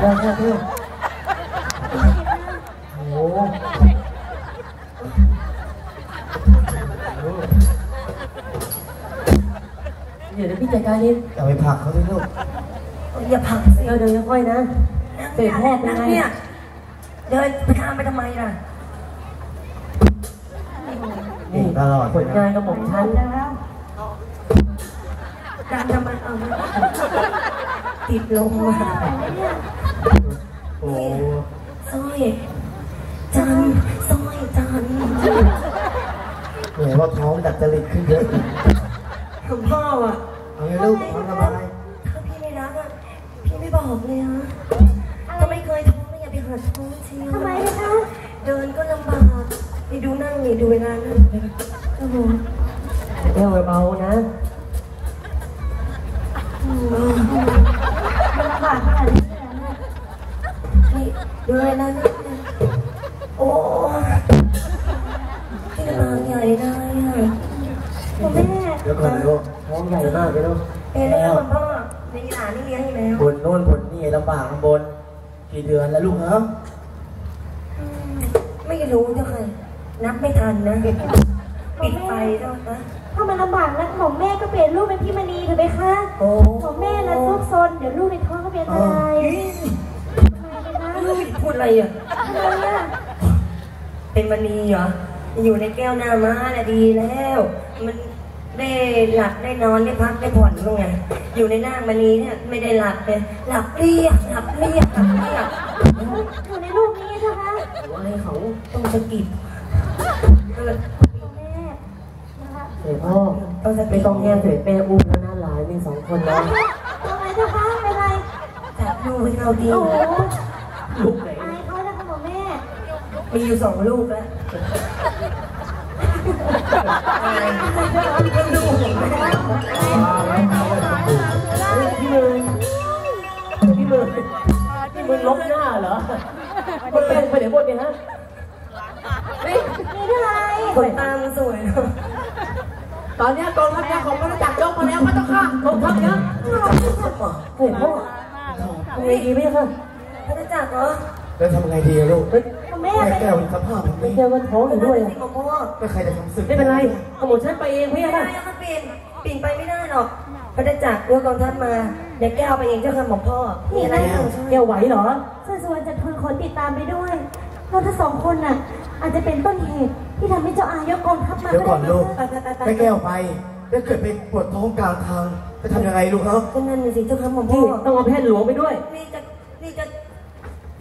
ได้แค่เพื่อนโอ้โหเดี๋ยวเดี๋ยวพี่จัดการเองอย่าไปผลักเขาสิลูกอย่าผลักสิเดี๋ยวเดี๋ยวค่อยนะ เสร็จพ่อเป็นไง เนี่ยเดินไปทางไปทำไมล่ะนี่ตลอดผลงานกับหม่อมฉันดันทำไมเอามาติดลมมา โอ้สร้อยจันสร้อยจันเหนื่อยว่าท้องดัดจริตขึ้นเยอะหลวงพ่ออะเอาไงลูกท้องสบายถ้าพี่ไม่รักอะพี่ไม่บอกเลยฮะถ้าไม่เคยท้องไม่อย่าไปหาท้องเชียวทำไมนะคะเดินก็ลำบากนี่ดูนั่งนี่ดูเวลานั่งโอ้โหเดี๋ยวเบาๆนะ เวลานั่งโอ้ที่นางใหญ่ได้อะคุณแม่เดี๋ยวก่อนนะลูกท้องใหญ่มากเลยลูกเอ้แล้วคุณพ่อในหลานนี่เลี้ยงอยู่แล้วบนโน่นบนนี่ลำบากข้างบน กี่เดือนแล้วลูกเหรอไม่รู้เจ้าค่ะนับไม่ทันนะปิดไฟเจ้าค่ะถ้ามันลำบากนะของแม่ก็เปลี่ยนรูปเป็นพี่มณีเถอะไหมคะโอ้ของแม่นะซุกซนเดี๋ยวลูกในท้องก็เป็นอะไรทำไมคะลูก พูดอะไรอะทำไมอะ เป็นมณีเหรอ อยู่ในแก้วหน้าม้าน่ะดีแล้ว มันได้หลับได้นอนได้พักได้ผ่อนบ้างไง อยู่ในหน้ามณีเนี่ยไม่ได้หลับเลย หลับเรียบหลับเรียบหลับเรียบอยู่ในรูปนี้ใช่ไหมว่าให้เขาต้องสะกิดเออของแม่นะคะเสร็จพ่อต้องสะกิไม่ดต้องแย่เสร็จแม่อุ้มแล้วนะหลานมีสองคนนะทำไมเจ้าคะเป็นไรจับดูให้เราดีโอ้โหลูกไหน อายเขานะคะของแม่ มีอยู่สองลูกแล้วอายก็ดูผมไม่ได้พี่มือพี่มือพี่มือลบหน้าเหรอมันเป็นไปไหนหมดเนี่ยฮะมีเรื่องอะไรขนตามันสวยเนอะตอนนี้กองทัพยักษ์ของพระจักรยกมาแล้วพระเจ้าค่ะกองทัพยักษ์เฮ้ยพ่อทำไงดีไหมคะพระจักรเหรอแล้วทำไงดีอะลูกเฮ้ยของ แม่แม่เป็นแก้วสภาพแบบไม่นี้แก้ว่าท้องอยู่ด้วยสิของพ่อไม่ใครจะทำศึกไม่เป็นไรขโมยฉันไปเองพี่ไม่ได้ค่ะแล้วมันปีนปีนไปไม่ได้หรอกพระจักรเรือากองทัพมาเดี๋ยวแก้วไปเองเจ้าค่ะของพ่อมีอะไรเหรอแกไหวเหรอ ส่วนส่วนจะทนคนติดตามไปด้วย เราทั้งสองคนน่ะ อาจจะเป็นต้นเหตุที่ทำให้เจ้าอายกกองทัพมาเดี๋ยวก่อนลูกไปไปไปไปแม่แก้วไปแล้วเกิดไปปวดท้องกลางทางจะทำยังไงลูกเหรอก็นั่นน่ะสิเจ้าค่ะของพ่นี่อต้องเอาแพทย์หลวงไปด้วย นี่จะนี่จะ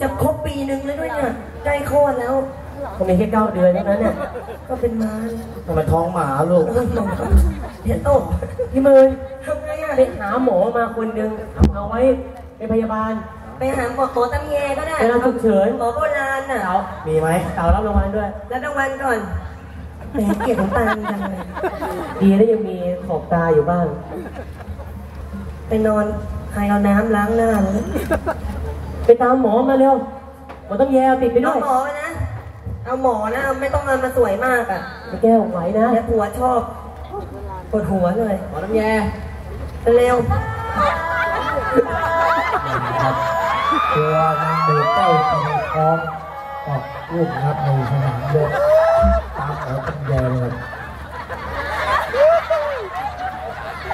จะครบปีหนึ่งแล้วด้วยเนี่ยใกล้คลอดแล้ว ผมมีแค่เก้าเดือนเท่านั้นเนี่ยก็เป็นม้าทำไมท้องหมาลูกเออหมอเดี๋ยวโตพี่มือทำไงอะไปหาหมอมาคนหนึ่งเอาไว้เป็นพยาบาล ไปหาหมอหมอตำแยก็ได้เวลาฉุกเฉินหมอโบราณน่ะเต๋ามีไหมเต๋ารับรางวัลด้วยแล้วรางวัลก่อนแหมเกลียดน้ำตาลจังเลยดีแล้วยังมีขอบตาอยู่บ้าง ไปนอนใครเอาน้ำล้างหน้าเลย ไปตามหมอมาเร็วหมอต้องแย่ติดไปด้เอาวยหมอนะ เอาหมอนะเอาไม่ต้องเอามาสวยมากอะไปแก้วไหวนะเดี๋ยวผัวชอบปวดหัวเลยหมอต้องแย่เร็วตัวนางเดือเต้าตะในท้องออกลูกนะครับในสนามรบตามหมอตำแยเลย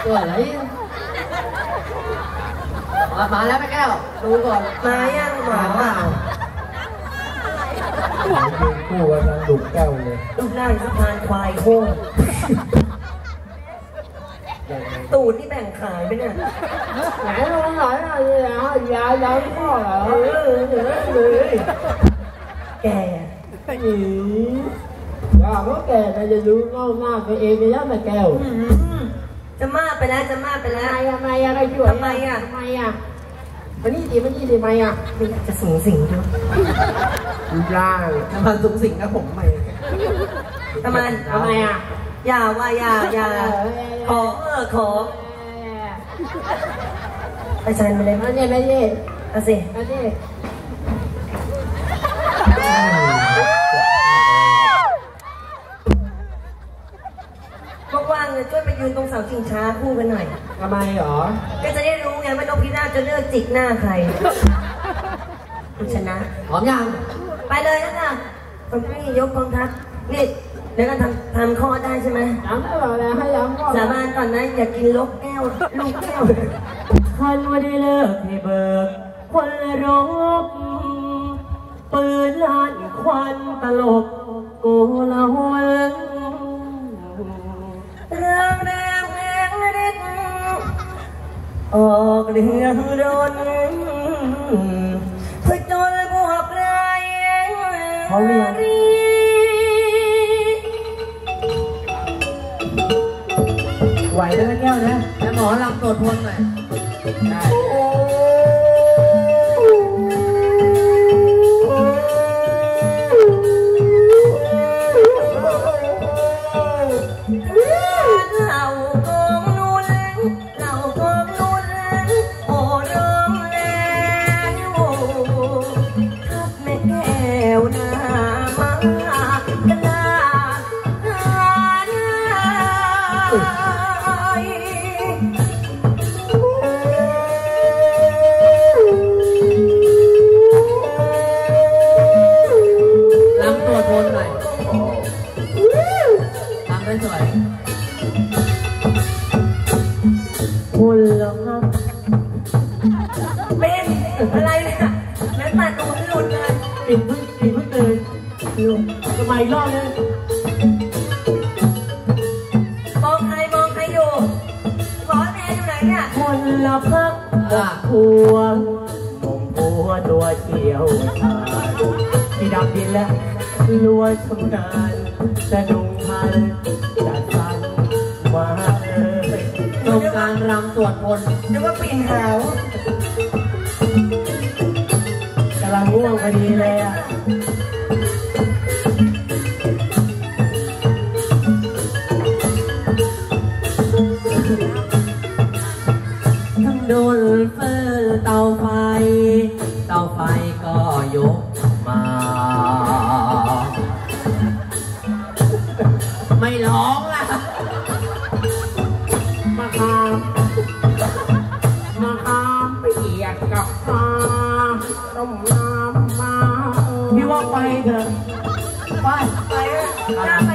ตัวอะไร มาแล้วแม่แก้ว ดูก่อนมายังหมออะยืนคู่กับนางดุแก้วเลยรูปร่างสะพานควายโค้งตูดนี่แบ่งขายไปเนี่ยไหนลงหน่อยหน่อยยายายาพ่อเหรอเออเออเออแกอย่าว่าแกจะรู้เงาหน้าตัวเองไม่ได้แม่แก้วอืมจะมากไปแล้วจะมากไปแล้วทำไมอะไรช่วยทำไมอะทำไมอะ มันนี่ดีมันนี่ดีไหมอะไม่อยากจะสูงสิงด้วยรูปร่างทำพันสุงสิงกับผมใหม่ทำไมทำไมอะอย่าว่าอย่าอย่าขอเออขอไปชันไปเลยมาเนี่ยมาเนี่ยเอาสิมาเนี่ยว่างๆเนี่ยช่วยไปยืนตรงเสาชิงช้าคู่กันหน่อยทำไมหรอ ก็จะได้รู้ ไงว่านกพิราบจะเลือกจิกหน้าใครคุณชนะ พร้อมยังไปเลยนะค่ะคุณพี่ยกกองทัพนี่เดี๋ยวก็ทำทำข้อได้ใช่ไหมยังไม่บอกเลยให้ยังก่อนสาบานก่อนนะอย่ากินลกแก้วลูกแก้วคันว่าได้เลิกให้เบิกคนรบปืนลั่นควันตลบโก ออกเรือรนเพื่อจนบวกไรเขาเรียนไหวแล้วนะแก้วนะแล้วหมอลำตรวจพลหน่อยได้ ตัดตูดหลุดเลยปิดเพิ่งปิดเพิ่งตื่นดูทำไมอีกรอบนึงมองใครมองใครอยู่ขอแม่อยู่ไหนเนี่ยคนละพักอะหัวมงหัวตัวเขียวที่ดำดินแล้วลวยชำนาญสะดุงพันจัดสรรมาเอ่ยจบการรำตรวจพลนึกว่าปีนหาว ง่วงพอดีเลยอะทั้งโดนเฟิร์เตาไฟ เตาไฟก็ยกมา ไม่ร้องล่ะ มาคามมาคามเปียกกับปลาต้มน้ำมา พี่ว่าไปเถอะไปไปเถอะน่าไป